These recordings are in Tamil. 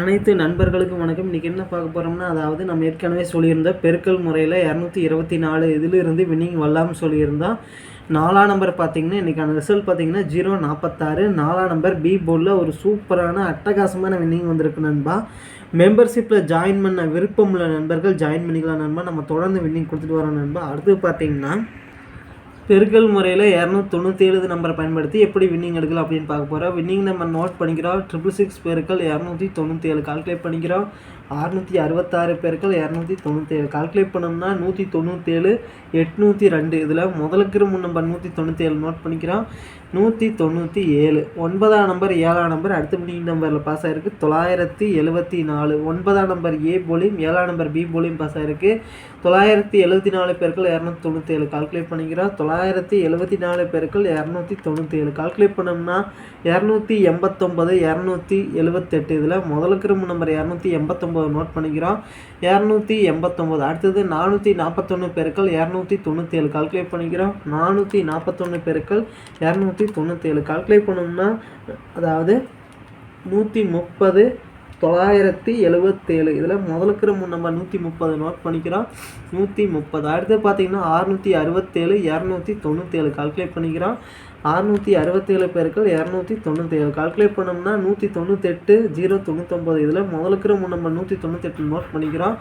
அனைத்து நண்பர்களுக்கும் வணக்கம். இன்றைக்கி என்ன பார்க்க போகிறோம்னா அதாவது நம்ம ஏற்கனவே சொல்லியிருந்த பெருக்கல் முறையில் இரநூத்தி இருபத்தி நாலு இதிலிருந்து வின்னிங் வரலாம்னு சொல்லியிருந்தோம் நாலாம் நம்பர் பார்த்தீங்கன்னா இன்றைக்கான ரிசல்ட் பார்த்தீங்கன்னா ஜீரோ நாற்பத்தாறு நாலாம் நம்பர் பி போர்டில் ஒரு சூப்பரான அட்டகாசமான வின்னிங் வந்திருக்கு நண்பா. மெம்பர்ஷிப்பில் ஜாயின் பண்ண விருப்பம் உள்ள நண்பர்கள் ஜாயின் பண்ணிக்கலாம் நண்பா. நம்ம தொடர்ந்து வின்னிங் கொடுத்துட்டு வரோம் நண்பா. அடுத்து பார்த்தீங்கன்னா பெருக்கல் முறையில் இரநூத்தி தொண்ணூற்றி ஏழு நம்பரை பயன்படுத்தி எப்படி வின்னிங் எடுக்கலாம் அப்படின்னு பார்க்க போகிறோம் வின்னிங் நம்பர் நோட் பண்ணிக்கிறோம். ட்ரிபிள் சிக்ஸ் பெருக்கள் இரநூத்தி தொண்ணூற்றி ஏழு கால்குலேட் பண்ணிக்கிறோம். அறுநூற்றி அறுபத்தாறு பேருக்கள் இரநூத்தி தொண்ணூற்றி ஏழு கால்குலேட் பண்ணோம்னா நூற்றி தொண்ணூற்றேழு எட்நூற்றி ரெண்டு. இதில் முதலுக்கு முன் நம்பர் நூற்றி தொண்ணூற்றேழு நோட் பண்ணிக்கிறோம். நூற்றி தொண்ணூற்றி ஏழு ஒன்பதாம் நம்பர் ஏழாம் நம்பர் அடுத்த வின்னிங் நம்பரில் பாஸ் ஆகிருக்கு தொள்ளாயிரத்தி எழுபத்தி நாலு. ஒன்பதாம் நம்பர் ஏ போலியும் ஏழாம் நம்பர் பி போலியும் பாஸ் ஆகிருக்கு தொள்ளாயிரத்தி எழுபத்தி நாலு பேருக்கள் இரநூத்தி தொண்ணூற்றேழு கால்குலேட் பண்ணிக்கிறோம். தொள்ளாயிரத்தி எழுபத்தி நாலு பேருக்கள் இரநூத்தி தொண்ணூற்றி ஏழு கால்குலேட் பண்ணோம்னா இரநூத்தி எண்பத்தொம்பது இரநூத்தி எழுபத்தெட்டு இதில் முதலுக்கு நம்பர் இரநூத்தி எண்பத்தொம்பது நோட் பண்ணிக்கிறோம். இரநூத்தி எண்பத்தொம்போது. அடுத்தது நானூற்றி நாற்பத்தொன்று பெருக்கள் இரநூத்தி தொண்ணூற்றி ஏழு கால்குலேட் பண்ணிக்கிறோம். நானூற்றி நாற்பத்தொன்று பெருக்கள் இரநூத்தி தொண்ணூற்றி ஏழு கால்குலேட் பண்ணோம்னா அதாவது நூற்றி முப்பது தொள்ளாயிரத்தி எழுபத்தேழு இதில் முதலுக்கிற முன் நம்ம நூற்றி முப்பது நோட் பண்ணிக்கிறோம். நூற்றி முப்பது. அடுத்து பார்த்தீங்கன்னா அறுநூற்றி அறுபத்தேழு இரநூத்தி தொண்ணூற்றேழு கால்குலேட் பண்ணிக்கிறோம். அறுநூற்றி அறுபத்தேழு பேருக்கள் இரநூத்தி தொண்ணூற்றி ஏழு கால்குலேட் பண்ணோம்னா நூற்றி தொண்ணூத்தெட்டு ஜீரோ தொண்ணூத்தொம்பது. இதில் முதலுக்கிற முன் நம்ம நூற்றி தொண்ணூத்தெட்டு நோட் பண்ணிக்கிறோம்.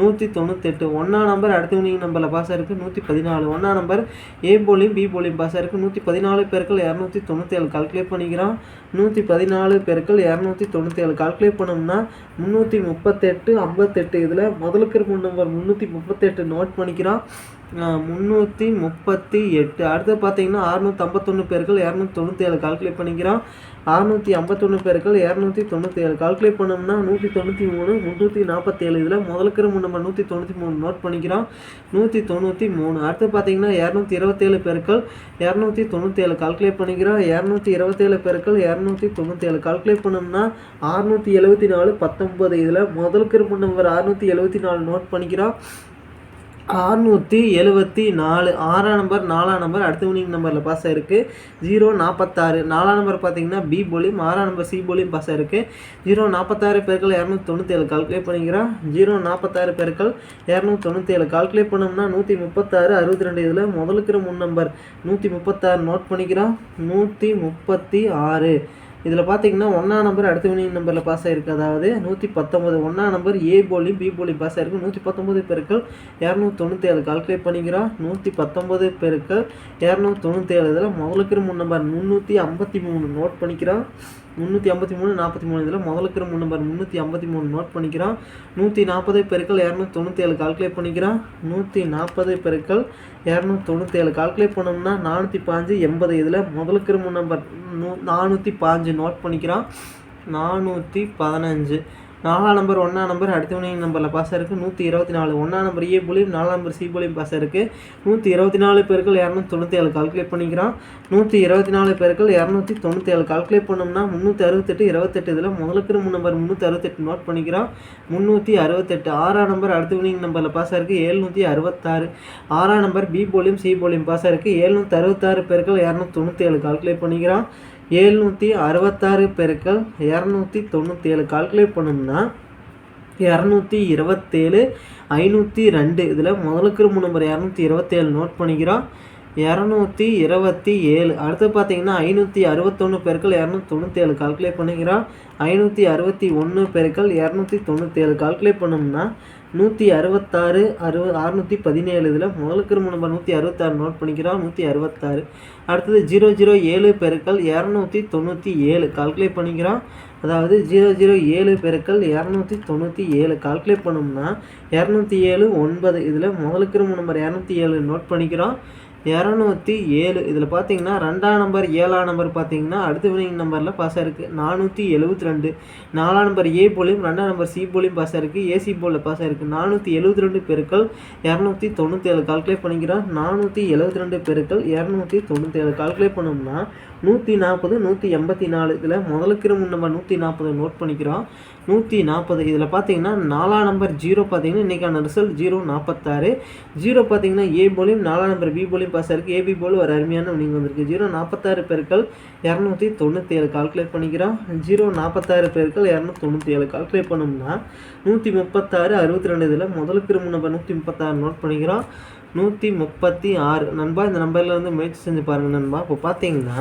நூற்றி தொண்ணூத்தெட்டு. ஒன்றா நம்பர் அடுத்த வினிங் நம்பரில் பாஸ் இருக்குது நூற்றி பதினாலு. ஒன்றா நம்பர் ஏ போலியும் பி போலியும் பாஸ் இருக்குது நூற்றி பதினாலு பேருக்கள் இரநூத்தி தொண்ணூற்றி ஏழு கால்குலேட் பண்ணிக்கிறோம். நூற்றி பதினாலு பேருக்கள் இரநூத்தி தொண்ணூற்றி ஏழு கால்குலேட் பண்ணோம்னா முந்நூற்றி முப்பத்தெட்டு ஐம்பத்தெட்டு. இதில் முதலுக்கிற முன் நம்பர் முந்நூற்றி முப்பத்தெட்டு. நோட் பண்ணிக்கிறோம். முந்நூற்றி முப்பத்தி எட்டு. அடுத்து பார்த்தீங்கன்னா அறுநூற்றி ஐம்பத்தொன்று பேர்கள் இரநூத்தி தொண்ணூற்றி ஏழு கால்குலேட் பண்ணிக்கிறோம். அறுநூற்றி ஐம்பத்தொன்று பேர்கள் இரநூத்தி தொண்ணூற்றி ஏழு. கால்குலேட் பண்ணோம்னா நூற்றி தொண்ணூற்றி மூணு முந்நூற்றி நாற்பத்தேழு இதில் முதலுக்கிற நம்ம நூற்றி தொண்ணூற்றி மூணு நோட் பண்ணிக்கிறோம். நூற்றி தொண்ணூற்றி மூணு. அடுத்து பார்த்தீங்கன்னா இரநூத்தி இருபத்தேழு பேர்கள் இரநூத்தி தொண்ணூற்றி ஏழு கால்குலேட் பண்ணிக்கிறோம். இரநூத்தி இருபத்தேழு பேர்கள் இரநூத்தி தொண்ணூற்றி ஏழு. கால்குலேட் பண்ணோம்னா அறுநூற்றி எழுபத்தி நாலு பத்தொம்பது இதில் முதலுக்கிற நம்பர் அறுநூற்றி எழுபத்தி நாலு நோட் பண்ணிக்கிறோம். அறுநூற்றி எழுபத்தி நாலு. ஆறாம் நம்பர் நாலாம் நம்பர் அடுத்த வினிங் நம்பரில் பாஸ் இருக்குது ஜீரோ நாற்பத்தாறு நாலாம் நம்பர் பார்த்தீங்கன்னா பி போலியும் ஆறாம் நம்பர் சி போலியும் பாஸ் ஆகிருக்கு ஜீரோ நாற்பத்தாறு பேருக்கள் இரநூத்தி தொண்ணூற்றி ஏழு கால்குலேட் பண்ணிக்கிறோம். ஜீரோ நாற்பத்தாறு பேருக்கள் இரநூத்தி தொண்ணூற்றி ஏழு கால்குலேட் பண்ணோம்னா நூற்றி முப்பத்தாறு அறுபத்தி ரெண்டு இதில் முதலுக்கிற முன் நம்பர் நூற்றி முப்பத்தாறு நோட் பண்ணிக்கிறோம். நூற்றி முப்பத்தி ஆறு. இதில் பார்த்தீங்கன்னா ஒன்றா நம்பர் அடுத்த வினிங் நம்பரில் பாஸ் ஆகிருக்கு அதாவது நூற்றி பத்தொம்பது ஒன்றா நம்பர் ஏ போலியும் பி போலியும் பாஸ் ஆகிருக்கு நூற்றி பத்தொம்பது பெருக்கள் இரநூத்தி தொண்ணூற்றி ஏழு கால்குலேட் பண்ணிக்கிறோம். நூற்றி பத்தொம்பது பெருக்கள் இரநூத்தி தொண்ணூற்றி ஏழு இதில் முதலுக்கு மூணு நம்பர் முந்நூற்றி ஐம்பத்தி மூணு. நோட் பண்ணிக்கிறோம். முந்நூற்றி ஐம்பத்தி மூணு நாற்பத்தி மூணு இதில் முதலுக்கு மூணு நம்பர் முந்நூற்றி ஐம்பத்தி மூணு நோட் பண்ணிக்கிறான். நூற்றி நாற்பது பெருக்கள் இரநூத்தி தொண்ணூற்றி ஏழு கால்குலேட் பண்ணிக்கிறான். நூற்றி நாற்பது பெருக்கள் இரநூத்தி தொண்ணூற்றி ஏழு கால்குலேட் பண்ணோம்னா நானூற்றி பாஞ்சு எண்பது இதில் முதலுக்கு மூணு நம்பர் நூ நானூற்றி பாஞ்சு நோட் பண்ணிக்கிறான். நானூற்றி பதினஞ்சு. நாலாம் நம்பர் ஒன்றாம் நம்பர் அடுத்த நம்பரில் பாஸ் இருக்குது நூற்றி இருபத்தி நாலு ஒன்றாம் நம்பர் ஏ போலியும் நாலாம் நம்பர் சி போலியும் பாஸ் இருக்குது நூற்றி இருபத்தி நாலு பேருக்கள் இரநூத்தி தொண்ணூற்றி ஏழு கால்குலேட் பண்ணிக்கிறோம். நூற்றி இருபத்தி நாலு பேருக்கள் இரநூத்தி தொண்ணூற்றி ஏழு கால்குலேட் பண்ணோம்னா முந்நூற்றி அறுபத்தெட்டு இருபத்தெட்டு இதில் முதலுக்கு மூணு நம்பர் முந்நூற்றி அறுபத்தெட்டு நோட் பண்ணிக்கிறோம். முந்நூற்றி அறுபத்தெட்டு ஆறாம் நம்பர் அடுத்த வினிங் நம்பரில் பாஸ் இருக்குது ஏழ்நூற்றி அறுபத்தாறு ஆறாம் நம்பர் பி போலியும் சி போலியும் பாஸ் இருக்குது ஏழ்நூற்றி அறுபத்தாறு பேருக்கள் இரநூத்தி தொண்ணூற்றி ஏழு கால்குலேட் பண்ணிக்கிறோம். ஏழ்நூற்றி அறுபத்தாறு பெருக்கள் இரநூத்தி தொண்ணூற்றி ஏழு கால்குலேட் பண்ணோம்னா இரநூத்தி இருபத்தேழு ஐநூற்றி ரெண்டு. இதில் முதலுக்கு மூணு நம்பர் இரநூத்தி இருபத்தேழு நோட் பண்ணிக்கிறோம். இரநூத்தி இருபத்தி ஏழு. அடுத்து பார்த்தீங்கன்னா ஐநூற்றி அறுபத்தொன்று பெருக்கள் இரநூத்தி தொண்ணூற்றி ஏழு கால்குலேட் பண்ணிக்கிறோம் ஐநூற்றி அறுபத்தி ஒன்று பெருக்கள் இரநூத்தி தொண்ணூற்றி ஏழு கால்குலேட் பண்ணோம்னா நூற்றி அறுபத்தாறு அறு அறுநூற்றி பதினேழு. இதில் முதலுக்கு நம்பர் நூற்றி அறுபத்தாறு நோட் பண்ணிக்கிறோம் நூற்றி அறுபத்தாறு. அடுத்தது ஜீரோ ஜீரோ ஏழு பெருக்கள் இரநூத்தி தொண்ணூற்றி ஏழு கால்குலேட் பண்ணிக்கிறோம் அதாவது ஜீரோ ஜீரோ ஏழு பெருக்கள் இரநூத்தி தொண்ணூற்றி ஏழு கால்குலேட் பண்ணோம்னா இரநூத்தி ஏழு ஒன்பது. இதில் முதலுக்கு நம்பர் இரநூத்தி ஏழு நோட் பண்ணிக்கிறோம். இரநூத்தி ஏழு. இதில் பார்த்தீங்கன்னா ரெண்டாம் நம்பர் ஏழாம் நம்பர் பார்த்தீங்கன்னா அடுத்த வினிங் நம்பரில் பாஸ் ஆயிருக்கு. நானூற்றி எழுபத்தி ரெண்டு. நாலாம் நம்பர் ஏ போலியும் ரெண்டாம் நம்பர் சி போலியும் பாஸ் ஆயிருக்கு. ஏசி போலில் பாஸ் ஆயிருக்கு. நானூற்றி எழுபத்தி ரெண்டு பெருக்கள் இரநூத்தி தொண்ணூற்றி ஏழு. கால்குலேட் பண்ணிக்கிறோம் நானூற்றி எழுபத்தி ரெண்டு பெருக்கள் இரநூத்தி தொண்ணூற்றி ஏழு. கால்குலேட் பண்ணோம்னா நூற்றி நாற்பது நூற்றி எண்பத்தி நாலு. இதில் முதலுக்கு நம்ம நூற்றி நாற்பது நோட் பண்ணிக்கிறோம். நூற்றி நாற்பது இதில் பார்த்தீங்கன்னா நாலாம் நம்பர் ஜீரோ பார்த்தீங்கன்னா இன்றைக்கான ரிசல்ட் ஜீரோ நாற்பத்தாறு ஜீரோ பார்த்தீங்கன்னா ஏ போலையும் நாலாம் நம்பர் பி போலையும் பாஸ் ஆயிருக்கு. ஏபி போல் ஒரு அருமையான நீங்கள் வந்திருக்கு. ஜீரோ நாற்பத்தாறு பெருக்கள் இரநூத்தி தொண்ணூற்றி ஏழு கால்குலேட் பண்ணிக்கிறோம். ஜீரோ நாற்பத்தாறு பெருக்கள் இரநூத்தி தொண்ணூற்றி ஏழு கால்குலேட் பண்ணோம்னா நூற்றி முப்பத்தாறு அறுபத்தி ரெண்டு. இதில் முதலுக்கு இரும்பு நம்பர் நூற்றி முப்பத்தாறு நோட் பண்ணிக்கிறோம். நூற்றி முப்பத்தி ஆறு. நண்பா இந்த நம்பரில் வந்து முயற்சி செஞ்சு பாருங்கள் நண்பா. இப்போ பார்த்தீங்கன்னா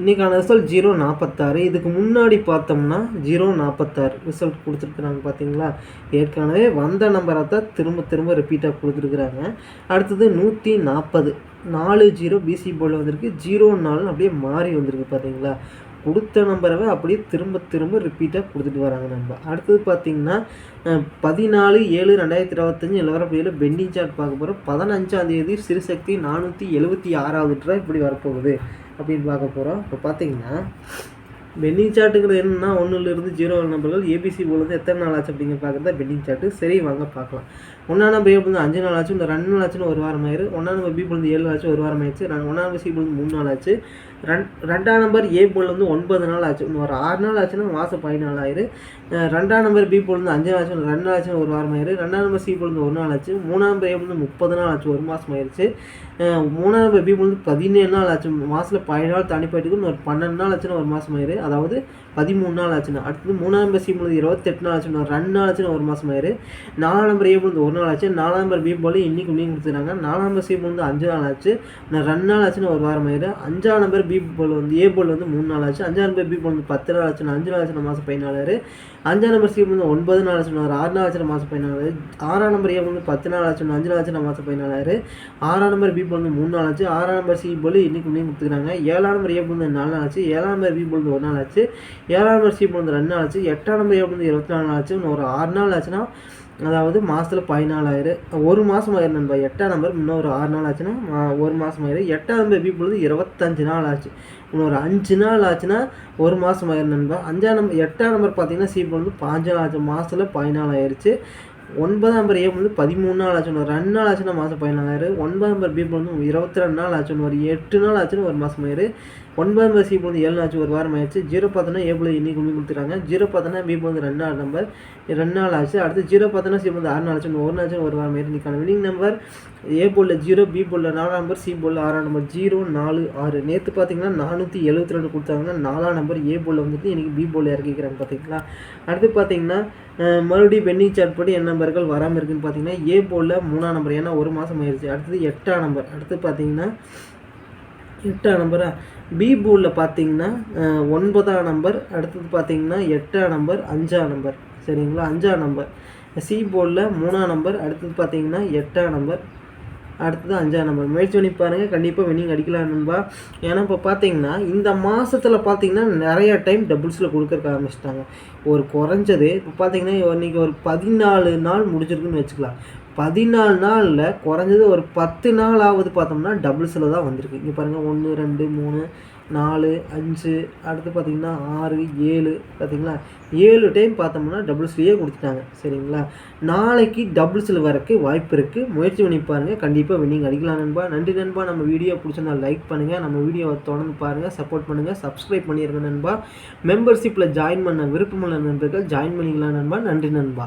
இன்றைக்கான ரிசல்ட் ஜீரோ நாற்பத்தாறு இதுக்கு முன்னாடி பார்த்தோம்னா ஜீரோ நாற்பத்தாறு ரிசல்ட் கொடுத்துருக்குறாங்க பார்த்தீங்களா? ஏற்கனவே வந்த நம்பரை தான் திரும்ப திரும்ப ரிப்பீட்டாக கொடுத்துருக்குறாங்க. அடுத்தது நூற்றி நாற்பது. நாலு ஜீரோ பிசி போர்டில் வந்திருக்கு. ஜீரோ நாலுன்னு அப்படியே மாறி வந்திருக்கு பார்த்தீங்களா? கொடுத்த நம்பரவை அப்படியே திரும்ப திரும்ப ரிப்பீட்டாக கொடுத்துட்டு வராங்க நம்ம அடுத்தது பார்த்தீங்கன்னா பதினாலு ஏழு ரெண்டாயிரத்தி இருபத்தஞ்சி நிலவரம் பெண்டிங் சார்ட் பார்க்க போகிறோம் பதினஞ்சாம் தேதி சிறுசக்தி நானூற்றி எழுபத்தி ஆறாவது ரூபா இப்படி வரப்போகுது அப்படின்னு பார்க்க போகிறோம் இப்போ பார்த்தீங்கன்னா பெண்டிங் சார்ட்டுங்கிறது என்னென்னா ஒன்றுலேருந்து ஜீரோ நம்பர்கள் ஏபிசி போலேருந்து எத்தனை நாள் ஆச்சு அப்படிங்கிற பார்க்குறது பெண்டிங் சார்ட்டு சரி வாங்க பார்க்கலாம். ஒன்றா நம்பர் ஏ அஞ்சு நாள் ஆச்சு இந்த ரெண்டு நாள் ஆச்சுன்னு ஒரு வாரம் ஆயிரு. ஒன்றா நம்பர் பி வந்து ஏழு ஆச்சு ஒரு வாரம் ஆயிடுச்சு. ஒன்றா நம்பர் சி வந்து மூணு நாள் ஆச்சு. ரெண் ரெண்டாம் நம்பர் ஏ போல் வந்து ஒன்பது நாள் ஆச்சு. இன்னும் ஒரு ஆறு நாள் ஆச்சுன்னா மாதம் பதினாலு ஆயிரு. ரெண்டாம் நம்பர் பி போல் வந்து அஞ்சு நாள் ஆச்சு ரெண்டு நாள் ஆச்சு ஒரு வாரம் ஆயிரு. ரெண்டாம் நம்பர் சி போல் ஒரு நாள் ஆச்சு. மூணாம் நம்பர் ஏ வந்து முப்பது நாள் ஆச்சு ஒரு மாதம் ஆயிடுச்சு மூணாம் நம்பர் பி வந்து பதினேழு நாள் ஆச்சு. மாதத்தில் பதினாலு நாள் தனி போயிட்டு ஒரு பன்னெண்டு நாள் ஆச்சுன்னா ஒரு மாதம் ஆயிரு. அதாவது பதிமூணு நாள் ஆச்சுன்னா. அடுத்தது மூணாம் நம்பர் சி வந்து இருபத்தெட்டு நாள் ஆச்சுன்னா ரெண்டு நாள் ஆச்சுன்னா ஒரு மாதம் ஆயிரு. நாலாம் நம்பர் ஏ வந்து ஒரு நாள் ஆச்சு நாலாம் நம்பர் பி போல் இன்றைக்கி இன்னைக்கு கொடுத்துருக்காங்க நாலாம் நம்பர் சி வந்து அஞ்சு நாள் ஆச்சு நான் ரெண்டு நாள் ஆச்சுன்னா ஒரு வாரம் ஆயிடும் அஞ்சாம் நம்பர் பி போல் வந்து ஏ போல் வந்து மூணு நாள் ஆச்சு அஞ்சாம் நம்பர் பி வந்து பத்து நாள் ஆச்சுன்னா அஞ்சு நாள் ஆச்சுன்னா மாதம் பதினாலு அஞ்சாம் நம்பர் சி வந்து ஒன்பது நாள் ஆச்சுன்னா ஒரு ஆறு நாள் ஆச்சுன்னா மாதம் பதினாலு ஆறாம் நம்பர் ஏ வந்து பத்து நாள் ஆச்சுன்னா அஞ்சு நாள் ஆச்சுன்னா மாதம் பதினாலு ஆறாம் நம்பர் பி வந்து மூணு நாள் ஆச்சு ஆறாம் நம்பர் சி போல் இன்னைக்கு இன்னைக்கு கொடுத்துருக்காங்க ஏழாம் நம்பர் ஏ வந்து நாலு நாள் ஆச்சு ஏழாம் நம்பர் பி போல் வந்து ஒரு நாள் ஆச்சு ஏழாம் நம்பர் சி போல் வந்து ரெண்டு நாள் ஆச்சு எட்டாம் நம்பர் ஏ வந்து இருபத்தி நாலு நாள் ஆச்சு ஒரு ஆறு நாள் ஆச்சுன்னா அதாவது மாதத்தில் பதினாலாயிரம் ஒரு மாதம் ஆயிரம் நண்பா எட்டாம் நம்பர் இன்னும் ஒரு ஆறு நாள் ஆச்சுன்னா ஒரு மாதம் ஆயிரும். எட்டாம் நம்பர் எப்படி பொழுது இருபத்தஞ்சு நாள் ஆச்சு. இன்னும் ஒரு அஞ்சு நாள் ஆச்சுன்னா ஒரு மாதம் ஆயிரம் நண்பா. அஞ்சாம் நம்பர் எட்டாம் நம்பர் பார்த்தீங்கன்னா சி பொழுது பாஞ்சு நாள் ஆச்சு. மாதத்தில் பதினாலு ஆயிடுச்சு ஒன்பதாம் நம்பர் ஏ வந்து பதிமூணு நாள் ஆச்சுன்னு ஒரு ரெண்டு நாள் ஆச்சுன்னா மாதம் பதினாலாயிரம். ஒன்பதாம் நம்பர் பி வந்து இருபத்தி ரெண்டு நாள் ஆச்சுன்னு ஒரு எட்டு நாள் ஆச்சுன்னு ஒரு மாதம் ஆயிரு ஒன்பதாம் நம்பர் இப்போ வந்து ஏழு ஆச்சு ஒரு வாரம் ஆயிடுச்சு. ஜீரோ பார்த்தோன்னா ஏ இன்னைக்கு உண்மை கொடுத்துருக்காங்க. ஜீரோ பார்த்தோன்னா பி வந்து ரெண்டு நாள் நம்பர் ரெண்டு நாள் ஆச்சு. அடுத்து ஜீரோ பார்த்தோன்னா சி வந்து ஆறு நாள் ஆச்சு. ஒரு நாள் ஒரு வாரம் ஆயிடுச்சு. இன்னைக்கான வினிங் நம்பர் ஏ போல ஜீரோ பி போல நாலாம் நம்பர் சி போல ஆறாம் நம்பர் ஜீரோ நாலு ஆறு. நேற்று பார்த்தீங்கன்னா நானூற்றி எழுபத்தி ரெண்டு கொடுத்தாங்கன்னா நாலாம் நம்பர் ஏ போல வந்துட்டு இன்றைக்கி பி போல இறக்கிக்கிறாங்க பார்த்தீங்களா அடுத்து பார்த்தீங்கன்னா மறுபடியும் பெண்டிங் சார்ட் படி என்ன நம்பர்கள் வராமல் இருக்குன்னு பார்த்தீங்கன்னா ஏ போல மூணாம் நம்பர் ஏன்னா ஒரு மாதம் ஆயிடுச்சு. அடுத்தது எட்டாம் நம்பர் அடுத்து பார்த்தீங்கன்னா எட்டாம் நம்பரா பி போர்டில் பார்த்தீங்கன்னா ஒன்பதாம் நம்பர் அடுத்தது பார்த்தீங்கன்னா எட்டாம் நம்பர் அஞ்சாம் நம்பர். சரிங்களா? அஞ்சாம் நம்பர். சி போர்டில் மூணாம் நம்பர் அடுத்தது பார்த்தீங்கன்னா எட்டாம் நம்பர். அடுத்தது அஞ்சாம் நம்பர் முயற்சி பண்ணி பாருங்கள் கண்டிப்பாக வினிங் அடிக்கலாம் நண்பா. ஏன்னா இப்போ பார்த்தீங்கன்னா இந்த மாதத்தில் பார்த்தீங்கன்னா நிறைய டைம் டபுள்ஸில் கொடுக்கறக்க ஆரம்பிச்சிட்டாங்க. ஒரு குறைஞ்சது இப்போ பார்த்தீங்கன்னா இன்றைக்கி ஒரு பதினாலு நாள் முடிச்சிருக்குன்னு வச்சுக்கலாம். பதினாலு நாளில் குறைஞ்சது ஒரு பத்து நாள் ஆகுது பார்த்தோம்னா டபுள்ஸில் தான் வந்திருக்கு. இங்கே பாருங்கள் ஒன்று ரெண்டு மூணு நாலு அஞ்சு அடுத்து பார்த்திங்கன்னா ஆறு ஏழு பார்த்திங்களா? ஏழு டைம் பார்த்தோம்னா டபுள்ஸ்லேயே கொடுத்துட்டாங்க சரிங்களா? நாளைக்கு டபுள்ஸில் வரக்கு வாய்ப்பு இருக்குது முயற்சி பண்ணி பாருங்கள் கண்டிப்பாக வின்னிங் அடிக்கலாம் நண்பா. நன்றி நண்பா. நம்ம வீடியோ பிடிச்சிருந்தா லைக் பண்ணுங்கள் நம்ம வீடியோவை தொடர்ந்து பாருங்கள் சப்போர்ட் பண்ணுங்கள் சப்ஸ்கிரைப் பண்ணிடுங்க நண்பா. மெம்பர்ஷிப்பில் ஜாயின் பண்ண விருப்பமுள்ள நண்பர்கள் ஜாயின் பண்ணிக்கலாம் நண்பா. நன்றி நண்பா.